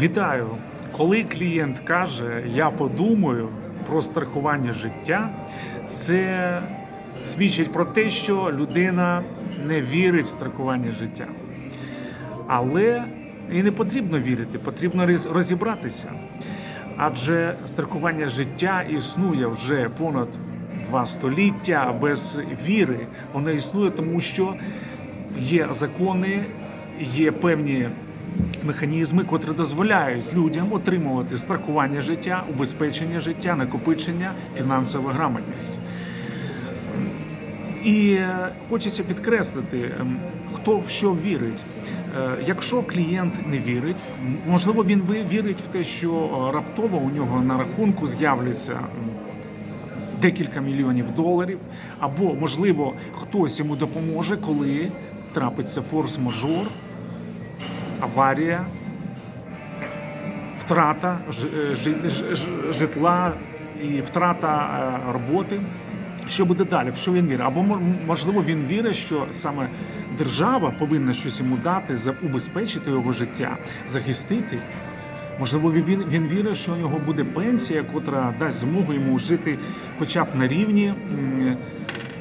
Вітаю! Коли клієнт каже, я подумаю про страхування життя, це свідчить про те, що людина не вірить в страхування життя. Але і не потрібно вірити, потрібно розібратися. Адже страхування життя існує вже понад два століття без віри. Воно існує, тому що є закони, є певні механізми, котрі дозволяють людям отримувати страхування життя, убезпечення життя, накопичення, фінансова грамотність. І е, хочеться підкреслити, ем, хто в що вірить. Е, Якщо клієнт не вірить, можливо, він вірить в те, що е, раптово у нього на рахунку з'являться декілька мільйонів доларів, або можливо хтось йому допоможе, коли трапиться форс-мажор, аварія, втрата е, житла і втрата е, роботи. Що буде далі? В що він вірить? Або можливо він вірить, що саме держава повинна щось йому дати, убезпечити його життя, захистити. Можливо, він, він вірить, що у нього буде пенсія, котра дасть змогу йому жити хоча б на рівні,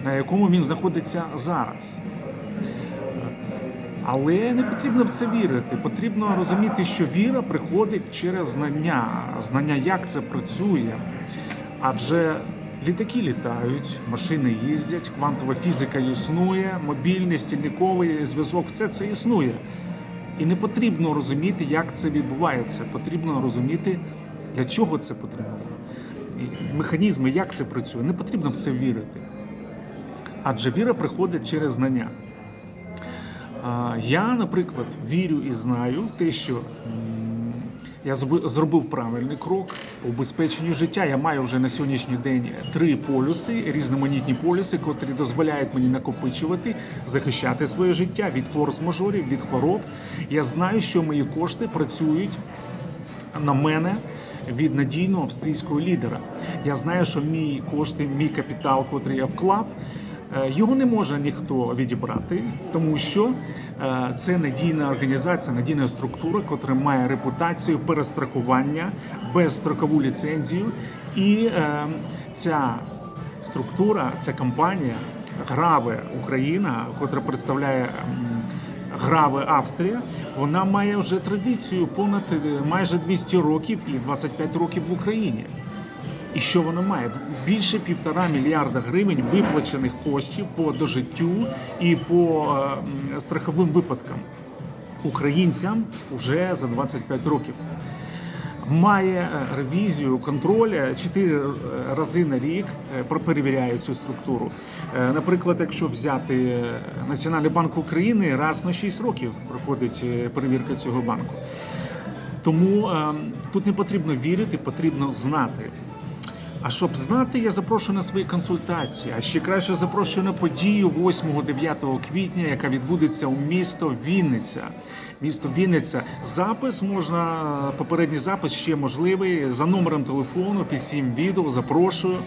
на якому він знаходиться зараз. Але не потрібно в це вірити. Потрібно розуміти, що віра приходить через знання, знання, як це працює. Адже літаки літають, машини їздять, квантова фізика існує, мобільний, стільниковий зв'язок, все це існує. І не потрібно розуміти, як це відбувається. Потрібно розуміти, для чого це потрібно. І механізми, як це працює. Не потрібно в це вірити. Адже віра приходить через знання. Я, наприклад, вірю і знаю в те, що я зробив правильний крок по убезпеченню життя. Я маю вже на сьогоднішній день три полюси, різноманітні полюси, котрі дозволяють мені накопичувати, захищати своє життя від форс-мажорів, від хвороб. Я знаю, що мої кошти працюють на мене від надійного австрійського лідера. Я знаю, що мій кошти, мій капітал, котрий я вклав, його не може ніхто відібрати, тому що е, це надійна організація, надійна структура, котра має репутацію перестрахування, безстрокову ліцензію. І е, ця структура, ця компанія Граве Україна, котра представляє. Граве Австрія, вона має вже традицію понад е, майже 200 років і 25 років в Україні. І що вона має? Більше півтора мільярда гривень виплачених коштів по дожиттю і по е, страховим випадкам українцям вже за 25 років. Має е, ревізію, контроль е, чотири рази на рік перевіряє цю структуру. Наприклад, якщо взяти Національний банк України, раз на 6 років проходить перевірка цього банку. Тому е, тут не потрібно вірити, потрібно знати. А щоб знати, я запрошую на свої консультації. А ще краще запрошую на подію 8-9 квітня, яка відбудеться у місто Вінниця. Місто Вінниця. Запис можна, попередній запис ще можливий за номером телефону під цим відео. Запрошую.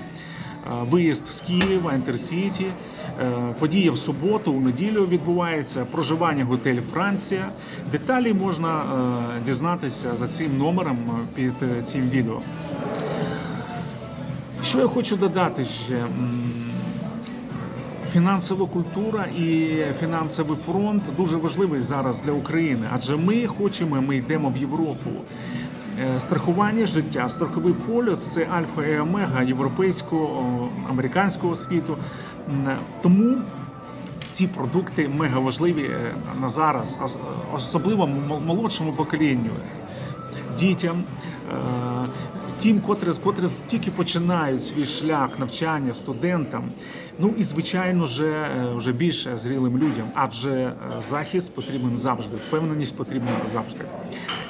Е, Виїзд з Києва, Інтерсіті. Е, Подія в суботу, у неділю відбувається. Проживання готель Франція. Деталі можна е, дізнатися за цим номером під цим відео. Що я хочу додати ще? Фінансова культура і фінансовий фронт дуже важливий зараз для України, адже ми хочемо, ми йдемо в Європу. Е, Страхування життя, страховий полюс це альфа і омега європейського, американського світу. Тому ці продукти мега важливі е, на зараз, особливо молодшому поколінню дітям, е, тим, котрі, котрі тільки починають свій шлях навчання студентам. Ну і звичайно вже, е, вже більше зрілим людям, адже е, захист потрібен завжди, впевненість потрібна завжди.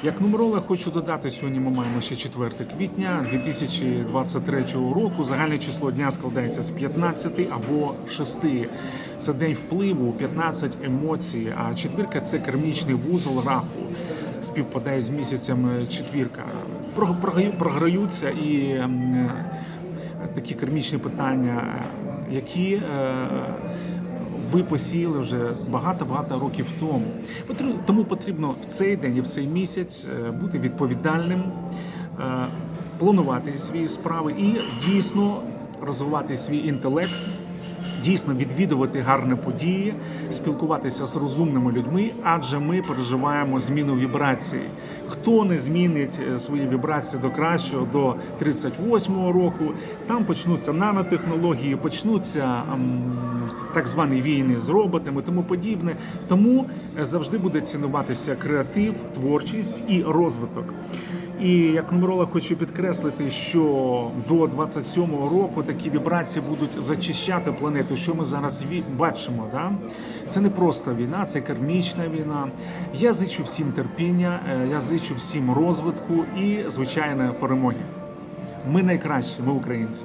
Як нумеролог хочу додати, сьогодні ми маємо ще 4 квітня 2023 року. Загальне число дня складається з 15 або 6. Це день впливу, 15 емоцій, а четвірка це кармічний вузол раху співпадає з місяцем четвірка. Про- Програються і е, такі кармічні питання, які е, ви посіяли вже багато-багато років тому. Тому потрібно в цей день і в цей місяць е, бути відповідальним, планувати свої справи і дійсно розвивати свій інтелект дійсно відвідувати гарні події, спілкуватися з розумними людьми, адже ми переживаємо зміну вібрації. Хто не змінить е, свої вібрації до кращого до 38-го року, там почнуться нанотехнології, почнуться ем, так звані війни з роботами, тому подібне. Тому е, завжди буде цінуватися креатив, творчість і розвиток. І як нумеролог хочу підкреслити, що до 27-го року такі вібрації будуть зачищати планету. Що ми зараз бачимо? Да? Це не просто війна, це кармічна війна. Я зичу всім терпіння, е, я зичу всім розвитку і звичайно перемоги. Ми найкращі, ми українці.